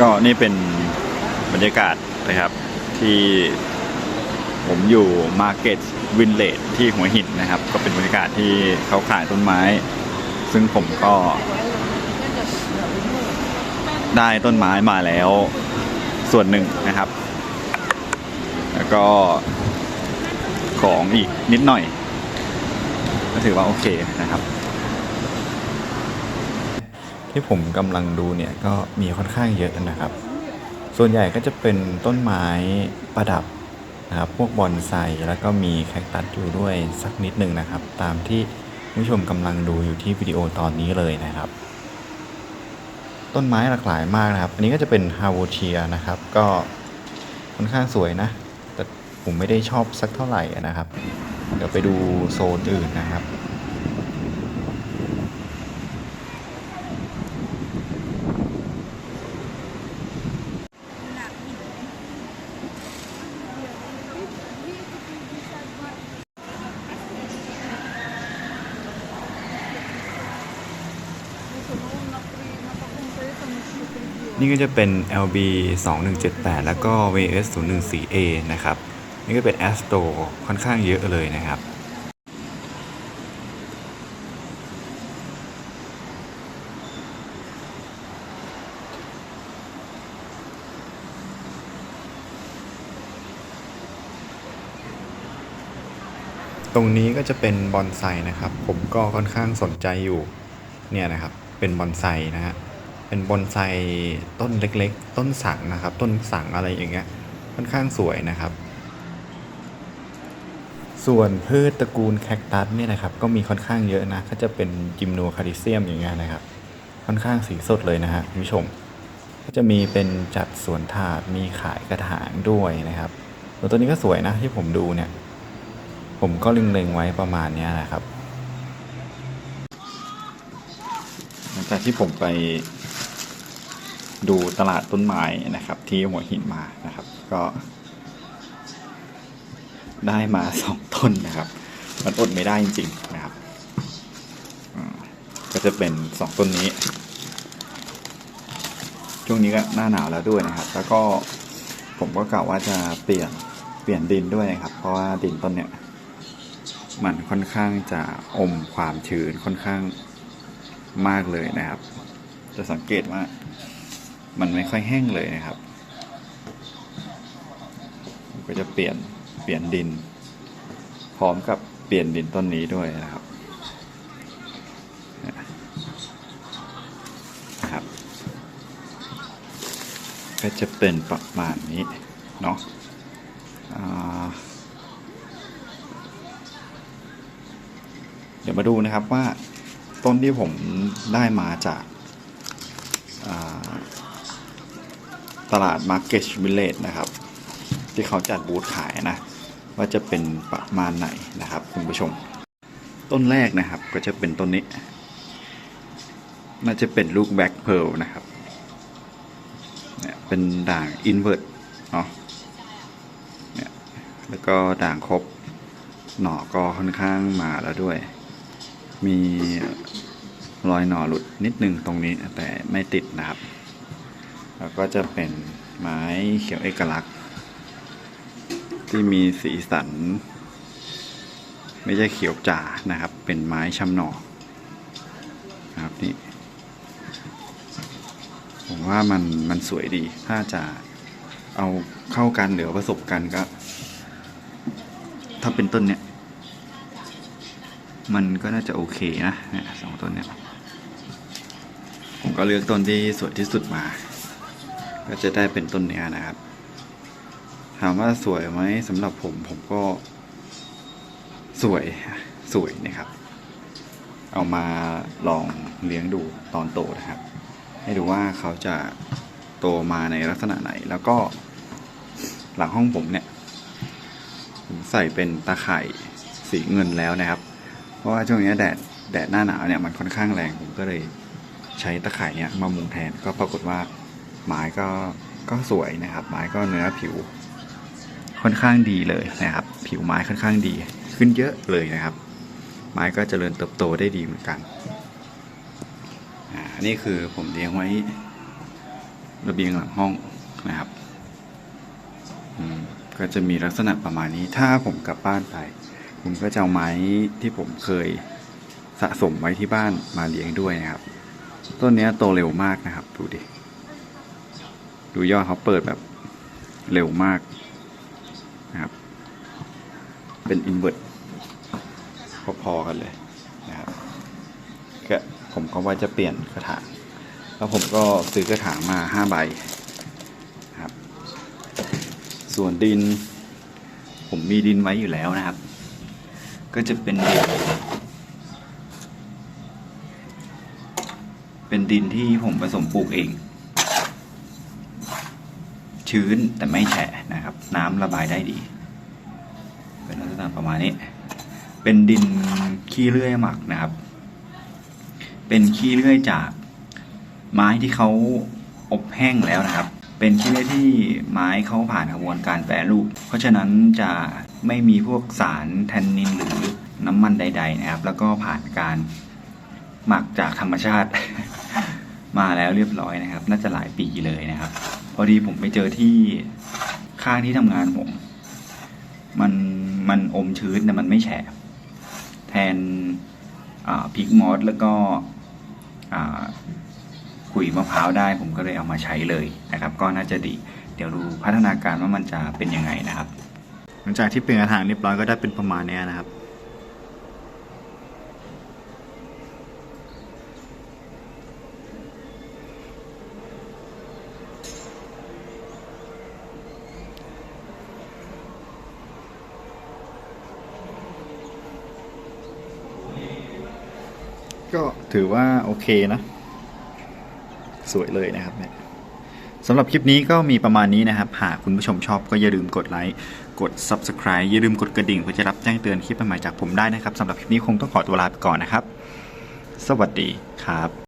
ก็นี่เป็นบรรยากาศนะครับที่ผมอยู่ Market w i n l a g e ที่หัวหินนะครับ ก็เป็นบรรยากาศที่เขาขายต้นไม้ ซึ่งผมก็ ได้ต้นไม้มาแล้วส่วนหนึ่งนะครับ แล้วก็ของอีกนิดหน่อย ก็ถือว่าโอเคนะครับ ที่ผมกำลังดูเนี่ยก็มีค่อนข้างเยอะนะครับ ส่วนใหญ่ก็จะเป็นต้นไม้ประดับนะครับพวกบอนไซแล้วก็มีแคคตัสอยู่ด้วยสักนิดหนึ่งนะครับ ตามที่ผู้ชมกำลังดูอยู่ที่วิดีโอตอนนี้เลยนะครับ ต้นไม้หลากหลายมากนะครับ อันนี้ก็จะเป็นฮาวเทียนะครับ ก็ค่อนข้างสวยนะ แต่ผมไม่ได้ชอบสักเท่าไหร่นะครับ เดี๋ยวไปดูโซนอื่นนะครับ นี่ก็จะเป็น LB 2178แล้วก็ VS 014A นะครับ นี่ก็เป็น Astro ค่อนข้างเยอะเลยนะครับตรงนี้ก็จะเป็นบอนไซนะครับ ผมก็ค่อนข้างสนใจอยู่ เนี่ยนะครับ เป็นบอนไซนะฮะ เป็นบอนไซต้นเล็กๆ ต้นสังนะครับ ต้นสังอะไรอย่างเงี้ยค่อนข้างสวยนะครับ ส่วนพืชตระกูลแคคตัสเนี่ยนะครับ ก็มีค่อนข้างเยอะนะก็จะเป็นจิมโนคาริเซียมอย่างเงี้ยนะครับ ค่อนข้างสีสดเลยนะฮะคุณผู้ชม ก็จะมีเป็นจัดสวนถาดมีขายกระถางด้วยนะครับส่วตัวนี้ก็สวยนะที่ผมดูเนี่ย ผมก็เล็งๆไว้ประมาณนี้นะครับหลังจากที่ผมไป ดูตลาดต้นไม้นะครับ ที่หัวหินมานะครับ ก็ ได้มาสองต้นนะครับ มันอดไม่ได้จริง ๆ นะครับก็จะเป็นสองต้นนี้ ช่วงนี้ก็หน้าหนาวแล้วด้วยนะครับ แล้วก็ผมก็กล่าวว่าจะเปลี่ยนเปลี่ยนดินด้วยนะครับ เพราะว่าดินต้นเนี้ยมันค่อนข้างจะอมความชื้นค่อนข้างมากเลยนะครับ จะสังเกตว่า มันไม่ค่อยแห้งเลยนะครับ ก็จะเปลี่ยนเปลี่ยนดิน พร้อมกับเปลี่ยนดินต้นนี้ด้วยนะครับนะครับ ก็จะเป็นประมาณนี้เนาะเดี๋ยวมาดูนะครับว่าต้นที่ผมได้มาจากอ่า ตลาด Market Village นะครับ ที่เขาจัดบูธขายนะ ว่าจะเป็นประมาณไหนนะครับ คุณผู้ชม ต้นแรกนะครับก็จะเป็นต้นนี้ น่าจะเป็นลูกแบ็คเพ a ร์นะครับเนี่ยเป็นด่างอินเวอร์ตเนาะเนี่ยแล้วก็ด่างครบหน่อก็ค่อนข้างมาแล้วด้วย มีรอยหน่อหลุดนิดนึงตรงนี้แต่ไม่ติดนะครับ แล้วก็จะเป็นไม้เขียวเอกลักษณ์ ที่มีสีสัน ไม่ใช่เขียวจ๋านะครับ เป็นไม้ชำหนอนะครับนี่ผมว่ามันมันสวยดี ถ้าจะเอาเข้ากันหรือผสมกันก็ ถ้าเป็นต้นเนี้ยมันก็น่าจะโอเคนะสองต้นเนี้ยผมก็เลือกต้นที่สวยที่สุดมา ก็จะได้เป็นต้นเนี้ยนะครับ ถามว่าสวยไหมสำหรับผมผมก็ สวยสวยนะครับ เอามาลองเลี้ยงดูตอนโตนะครับ ให้ดูว่าเขาจะโตมาในลักษณะไหน แล้วก็หลังห้องผมเนี่ยผมใส่เป็นตาข่ายสีเงินแล้วนะครับ เพราะว่าช่วงนี้แดดแดดหน้าหนาวเนี่ยมันค่อนข้างแรงผมก็เลยใช้ตะข่ายเนี่ยมามุงแทนก็ปรากฏว่า ไม้ก็ก็สวยนะครับ ไม้ก็เนื้อผิว ค่อนข้างดีเลยนะครับ ผิวไม้ค่อนข้างดี ขึ้นเยอะเลยนะครับ ไม้ก็เจริญเติบโตได้ดีเหมือนกันอ่านี่คือผมเลี้ยงไว้ระเบียงหลังห้องนะครับอืมก็จะมีลักษณะประมาณนี้ ถ้าผมกลับบ้านไป ผมก็จะเอาไม้ที่ผมเคยสะสมไว้ที่บ้านมาเลี้ยงด้วยนะครับ ต้นนี้โตเร็วมากนะครับ ดูดิ ดูยอดเขาเปิดแบบเร็วมากนะครับ เป็นอินเวอร์ตพอๆกันเลยนะครับก็ผมก็ว่าจะเปลี่ยนกระถางแล้วผมก็ซื้อกระถางมาห้าใบนะครับ ส่วนดิน ผมมีดินไว้อยู่แล้วนะครับ ก็จะเป็นดินเป็นดินที่ผมผสมปลูกเอง ชื้นแต่ไม่แฉะนะครับ น้ำระบายได้ดี เป็นลักษณะประมาณนี้ เป็นดินขี้เลื่อยหมักนะครับ เป็นขี้เลื่อยจากไม้ที่เขาอบแห้งแล้วนะครับ เป็นขี้เลื่อยที่ไม้เขาผ่านกระบวนการแปรรูป เพราะฉะนั้นจะไม่มีพวกสารแทนนินหรือน้ำมันใด ๆ นะครับ แล้วก็ผ่านการหมักจากธรรมชาติ มาแล้วเรียบร้อยนะครับ น่าจะหลายปีเลยนะครับ พอดีผมไปเจอที่ข้างที่ทำงานผม มันมันอมชื้นแต่มันไม่แฉะแทนพริกมอสแล้วก็ขุยมะพร้าวได้ผมก็เลยเอามาใช้เลยนะครับ ก็น่าจะดี เดี๋ยวดูพัฒนาการว่ามันจะเป็นยังไงนะครับ หลังจากที่เป็นกระถางเรียบร้อยก็ได้เป็นประมาณนี้นะครับ ก็ถือว่าโอเคนะ สวยเลยนะครับเนี่ยสำหรับคลิปนี้ก็มีประมาณนี้นะครับ หากคุณผู้ชมชอบก็อย่าลืมกดไลค์ กด Subscribe อย่าลืมกดกระดิ่งเพื่อจะรับแจ้งเตือนคลิปใหม่จากผมได้นะครับสำหรับคลิปนี้คงต้องขอตัวลาไปก่อนนะครับ สวัสดีครับ